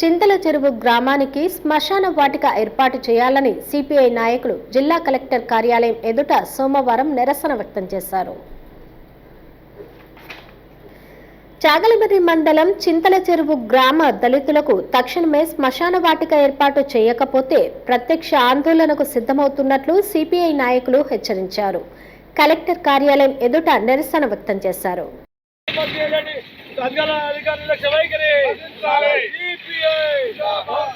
చింతల చెరువు గ్రామానికి శ్మశాన వాటిక ఏర్పాటు చేయాలని సిపిఐ నాయకులు జిల్లా కలెక్టర్ కార్యాలయం ఎదుట సోమవారం నిరసన వ్యక్తం చేశారు. చాగలమర్రి మండలం చింతల చెరువు గ్రామ దళితులకు తక్షణమే శ్మశాన వాటిక ఏర్పాటు చేయకపోతే ప్రత్యక్ష ఆందోళనకు సిద్ధమవుతున్నట్లు సిపిఐ నాయకులు హెచ్చరించారు. కలెక్టర్ కార్యాలయం ఎదుట నిరసన వ్యక్తం చేశారు చేయాలని అధికార అధికారుల లక్ష్య వైఖరి సిపిఐ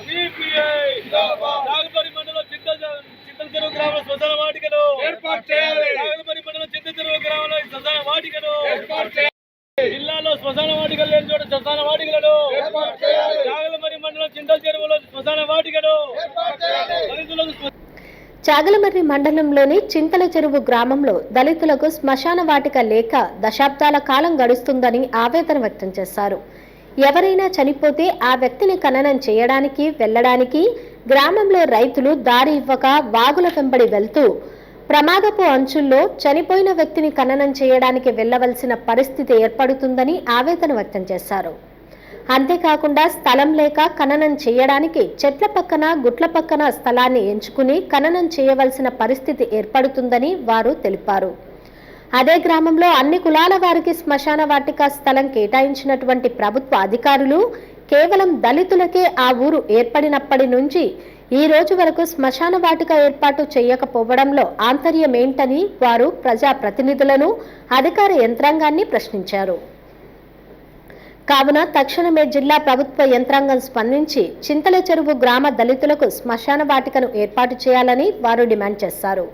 సిపిఐ నాగపరి మండలం చింతల చింతల చెరువు గ్రామంలో శ్మశాన వాటికను ఏర్పాటు చేయాలి. మండలం గ్రామంలో శ్మశాన వాటికను ఏర్పాటు చేయాలి. జిల్లాలో శ్మశాన వాటికలు లేని చోట శ్మశాన వాటికలను ఏర్పాటు చేయాలి. నాగలమరి మండలం చింతల చెరువులో శ్మశాన వాటికను ఏర్పాటు చేయాలి. దళితులకు శ్మ- చాగలమర్రి మండలంలోని చింతల చెరువు గ్రామంలో దళితులకు శ్మశాన వాటిక లేక దశాబ్దాల కాలం గడుస్తుందని ఆవేదన వ్యక్తం చేశారు ఎవరైనా చనిపోతే ఆ వ్యక్తిని ఖననం చేయడానికి వెళ్ళడానికి గ్రామంలో రైతులు దారి ఇవ్వక వాగుల వెంబడి వెళ్తూ ప్రమాదపు అంచుల్లో చనిపోయిన వ్యక్తిని ఖననం చేయడానికి వెళ్ళవలసిన పరిస్థితి ఏర్పడుతుందని ఆవేదన వ్యక్తం చేశారు. అంతేకాకుండా స్థలం లేక ఖననం చేయడానికి చెట్ల పక్కన గుట్ల పక్కన స్థలాన్ని ఎంచుకుని ఖననం చేయవలసిన పరిస్థితి ఏర్పడుతుందని వారు తెలిపారు. అదే గ్రామంలో అన్ని కులాల వారికి శ్మశాన వాటిక స్థలం కేటాయించినటువంటి ప్రభుత్వ అధికారులు కేవలం దళితులకే ఆ ఊరు ఏర్పడినప్పటి నుంచి ఈ రోజు వరకు శ్మశాన వాటిక ఏర్పాటు చేయకపోవడంలో ఆంతర్యమేంటని వారు ప్రజా ప్రతినిధులను అధికార యంత్రాంగాన్ని ప్రశ్నించారు. కావున తక్షణమే జిల్లా ప్రభుత్వ యంత్రాంగం స్పందించి చింతల చెరువు గ్రామ దళితులకు శ్మశాన వాటికను ఏర్పాటు చేయాలని వారు డిమాండ్ చేశారు.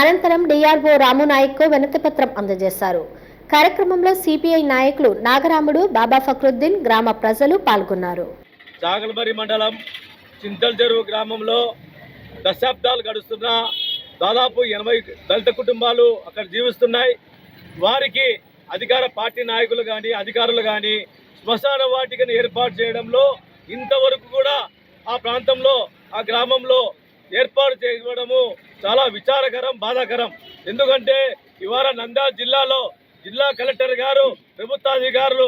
అనంతరం డిఆర్ఓ రామునాయక్కు వినతిపత్రం అందజేశారు. కార్యక్రమంలో సిపిఐ నాయకులు నాగరాముడు బాబా ఫక్రుద్దీన్ గ్రామ ప్రజలు పాల్గొన్నారు. చాగలమరి మండలం చింతల చెరువు గ్రామంలో దశాబ్దాలు గడుస్తున్న దాదాపు ఎనభై దళిత కుటుంబాలు అక్కడ జీవిస్తున్నాయి. వారికి అధికార పార్టీ నాయకులు కానీ అధికారులు కానీ శ్మశాన వాటికను ఏర్పాటు చేయడంలో ఇంతవరకు కూడా ఆ ప్రాంతంలో ఆ గ్రామంలో ఏర్పాటు చేయడము చాలా విచారకరం బాధాకరం. ఎందుకంటే ఇవాళ నంద్యాల జిల్లాలో జిల్లా కలెక్టర్ గారు ప్రభుత్వాధికారులు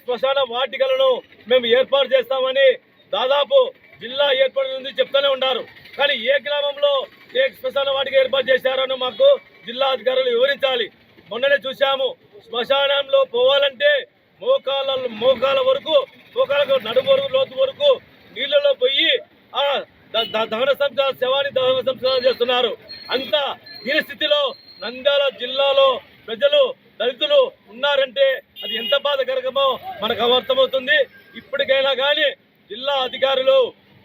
శ్మశాన వాటికలను మేము ఏర్పాటు చేస్తామని దాదాపు జిల్లా ఏర్పాటు ఉంది చెప్తూనే ఉన్నారు. కానీ ఏ గ్రామంలో ఏ శ్మశాన వాటిక ఏర్పాటు చేశారని మాకు జిల్లా అధికారులు వివరించాలి. మొన్ననే చూశాము శ్మశానంలో పోవాలంటే మోకాల మోకాల వరకు మోకాలకు నడుము వరకు లోతు వరకు నీళ్ళలో పోయి ఆ దహన సంస్కారం శవాన్ని దహన సంస్కారం చేస్తున్నారు. అంత దీని స్థితిలో నంద్యాల జిల్లాలో ప్రజలు దళితులు ఉన్నారంటే అది ఎంత బాధకరకమో మనకు అర్థమవుతుంది. ఇప్పటికైనా కానీ జిల్లా అధికారులు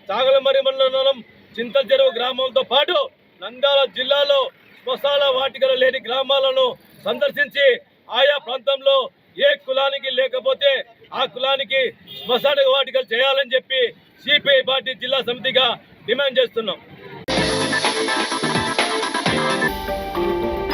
చాగలమరి మండలం చింతల చెరువు గ్రామంతో పాటు నంద్యాల జిల్లాలో శ్మశాన వాటికలు లేని గ్రామాలను సందర్శించి ఆయా ప్రాంతంలో ఏ కులానికి లేకపోతే ఆ కులానికి శ్మశాన వాటికలు చేయాలని చెప్పి సిపిఐ పార్టీ జిల్లా సమితిగా డిమాండ్ చేస్తున్నాం.